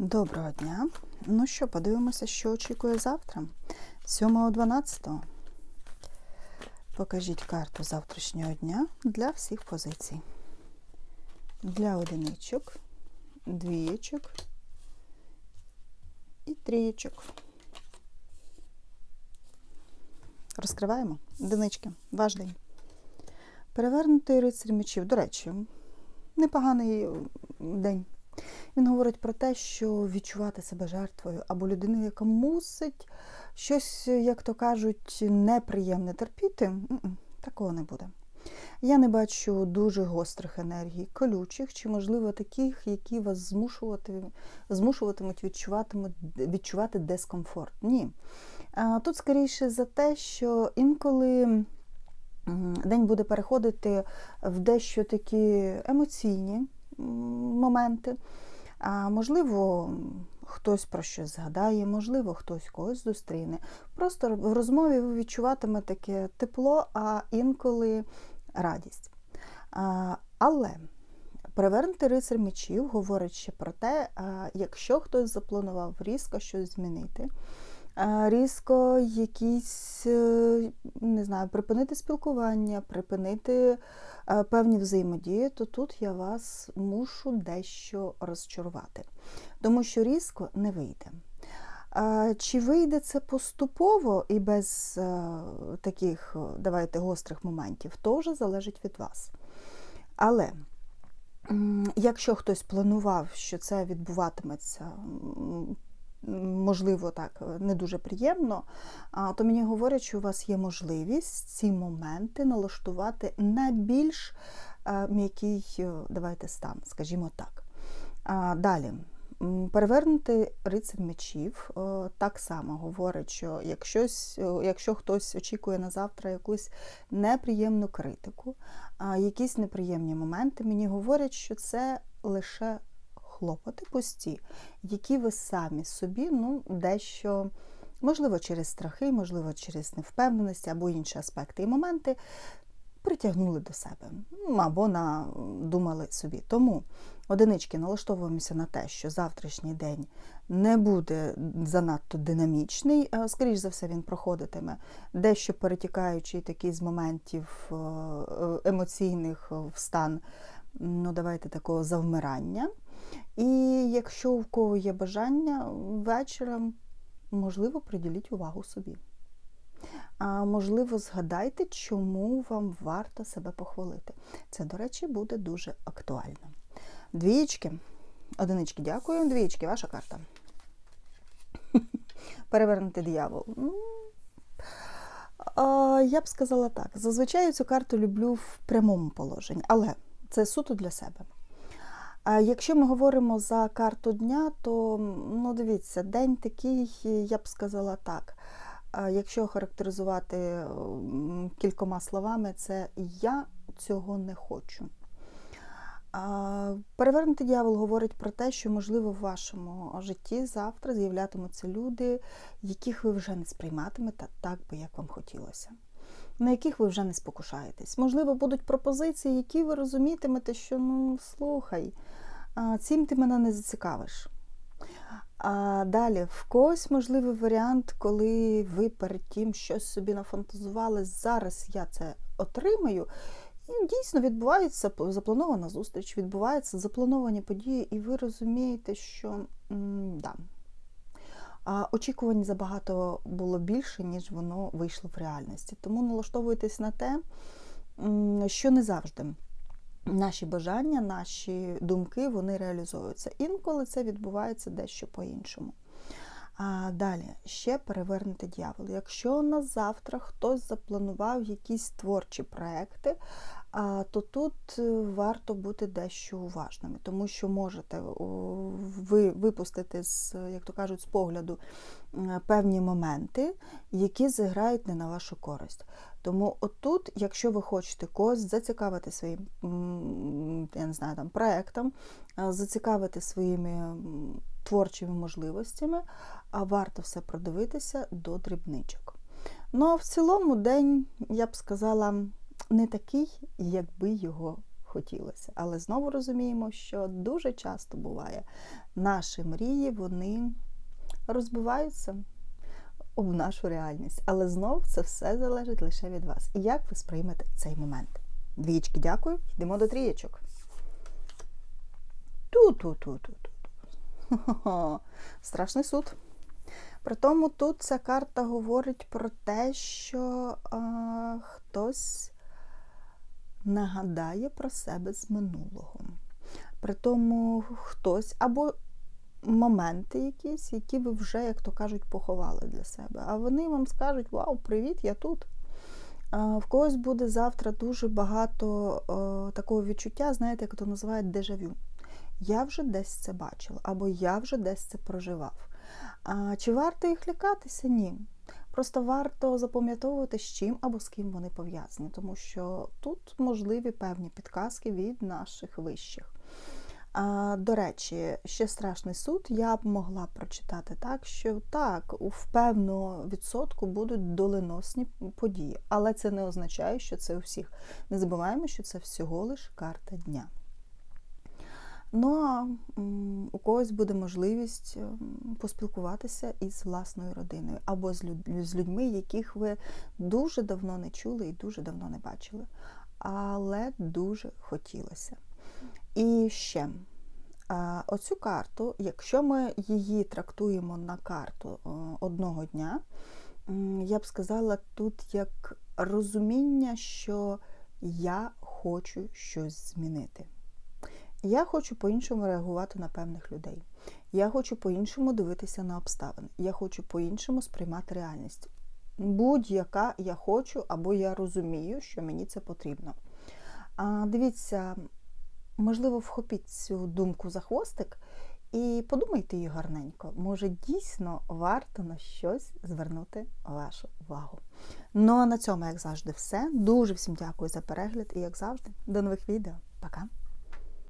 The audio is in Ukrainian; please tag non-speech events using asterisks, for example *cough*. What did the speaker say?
Доброго дня. Ну що, подивимося, що очікує завтра. 7.12. Покажіть карту завтрашнього дня для всіх позицій. Для одиничок, двієчок і трієчок. Розкриваємо. Одинички. Ваш день. Перевернутий рицарь мечів. До речі, непоганий день. Він говорить про те, що відчувати себе жертвою або людиною, яка мусить щось, як то кажуть, неприємне терпіти, такого не буде. Я не бачу дуже гострих енергій, колючих, чи, можливо, таких, які вас змушувати, змушуватимуть відчувати дискомфорт. Ні. Тут скоріше за те, що інколи день буде переходити в дещо такі емоційні моменти. А можливо, хтось про щось згадає, можливо, хтось когось зустріне. Просто в розмові ви відчуватиме таке тепло, а інколи радість. А, Але перевернутий рицар мечів говорить ще про те, а, якщо хтось запланував різко щось змінити. Різко якісь, е, не знаю, припинити спілкування, припинити е, певні взаємодії, то тут я вас мушу дещо розчарувати. Тому що різко не вийде. Чи вийде це поступово і без е, таких, давайте, гострих моментів, то вже залежить від вас. Але якщо хтось планував, що це відбуватиметься, можливо, так, не дуже приємно, то мені говорять, що у вас є можливість ці моменти налаштувати на більш е, м'який, е, давайте, стан, скажімо так. Далі. Перевернути рицар мечів е, так само говорить, що якщось, якщо хтось очікує на завтра якусь неприємну критику, якісь неприємні моменти, мені говорять, що це лише хлопоти пусті, які ви самі собі ну, дещо, можливо, через страхи, можливо, через невпевненість або інші аспекти і моменти притягнули до себе ну, або надумали собі. Тому одинички налаштовуємося на те, що завтрашній день не буде занадто динамічний, скоріш за все, він проходитиме дещо перетікаючий такий з моментів е, е, емоційних в стан, ну давайте такого завмирання. І якщо у кого є бажання, вечором, можливо, приділіть увагу собі. А можливо, згадайте, чому вам варто себе похвалити. Це, до речі, буде дуже актуально. Двієчки. Одинички, дякую. Двієчки, ваша карта. *laughs* Перевернути диявол. Ну, Я б сказала так. Зазвичай цю карту люблю в прямому положенні, але це суто для себе. Якщо ми говоримо за карту дня, то ну дивіться, день такий, я б сказала так. Якщо характеризувати кількома словами, це я цього не хочу. Перевернутий дьявол говорить про те, що, можливо, в вашому житті завтра з'являтимуться люди, яких ви вже не сприйматимете так би, як вам хотілося, на яких ви вже не спокушаєтесь. Можливо, будуть пропозиції, які ви розумітимете, що ну слухай, цим ти мене не зацікавиш. А далі, в когось можливий варіант, коли ви перед тим щось собі нафантазували, зараз я це отримаю. І дійсно відбувається запланована зустріч, відбуваються заплановані події, і ви розумієте, що м, да, очікувань забагато було більше, ніж воно вийшло в реальності. Тому налаштовуйтесь на те, що не завжди. Наші бажання, наші думки вони реалізуються. Інколи це відбувається дещо по-іншому. А Далі ще перевернути дьявол. Якщо на завтра хтось запланував якісь творчі проекти, то тут е, варто бути дещо уважними, тому що можете ви випустити з, як то кажуть, з погляду певні моменти, які зіграють не на вашу користь. Тому отут, якщо ви хочете когось зацікавити своїм я не знаю, там, проектом, зацікавити своїми творчими можливостями, а варто все продивитися до дрібничок. Ну а в цілому день, я б сказала, не такий, якби його хотілося. Але знову розуміємо, що дуже часто буває, наші мрії вони розбиваються об нашу реальність. Але знов це все залежить лише від вас. І як ви сприймете цей момент? Двічки, дякую. Йдемо до трієчок. Ту-ту-ту-ту-ту. Страшний суд. При тому тут ця карта говорить про те, що а, хтось нагадає про себе з минулого. При тому хтось або моменти якісь, які ви вже, як то кажуть, поховали для себе. А вони вам скажуть: Вау, привіт, я тут. В когось буде завтра дуже багато такого відчуття, знаєте, як то називають дежавю. Я вже десь це бачила, або я вже десь це проживав. А чи варто їх лякатися? Ні. Просто варто запам'ятовувати, з чим або з ким вони пов'язані, тому що тут можливі певні підказки від наших вищих. До речі, ще страшний суд я б могла прочитати так, що так, в певну відсотку будуть доленосні події, але це не означає, що це у всіх. Не забуваємо, що це всього лиш карта дня. Ну а у когось буде можливість поспілкуватися із власною родиною або з людьми, яких ви дуже давно не чули і дуже давно не бачили. Але дуже хотілося. І ще оцю карту, якщо ми її трактуємо на карту одного дня, я б сказала тут як розуміння, що я хочу щось змінити. Я хочу по-іншому реагувати на певних людей. Я хочу по-іншому дивитися на обставини. Я хочу по-іншому сприймати реальність. Будь-яка я хочу, або я розумію, що мені це потрібно. А дивіться, можливо, вхопіть цю думку за хвостик і подумайте її гарненько. Може, дійсно варто на щось звернути вашу увагу. Ну а на цьому, як завжди, все. Дуже всім дякую за перегляд і, як завжди, до нових відео. Пока!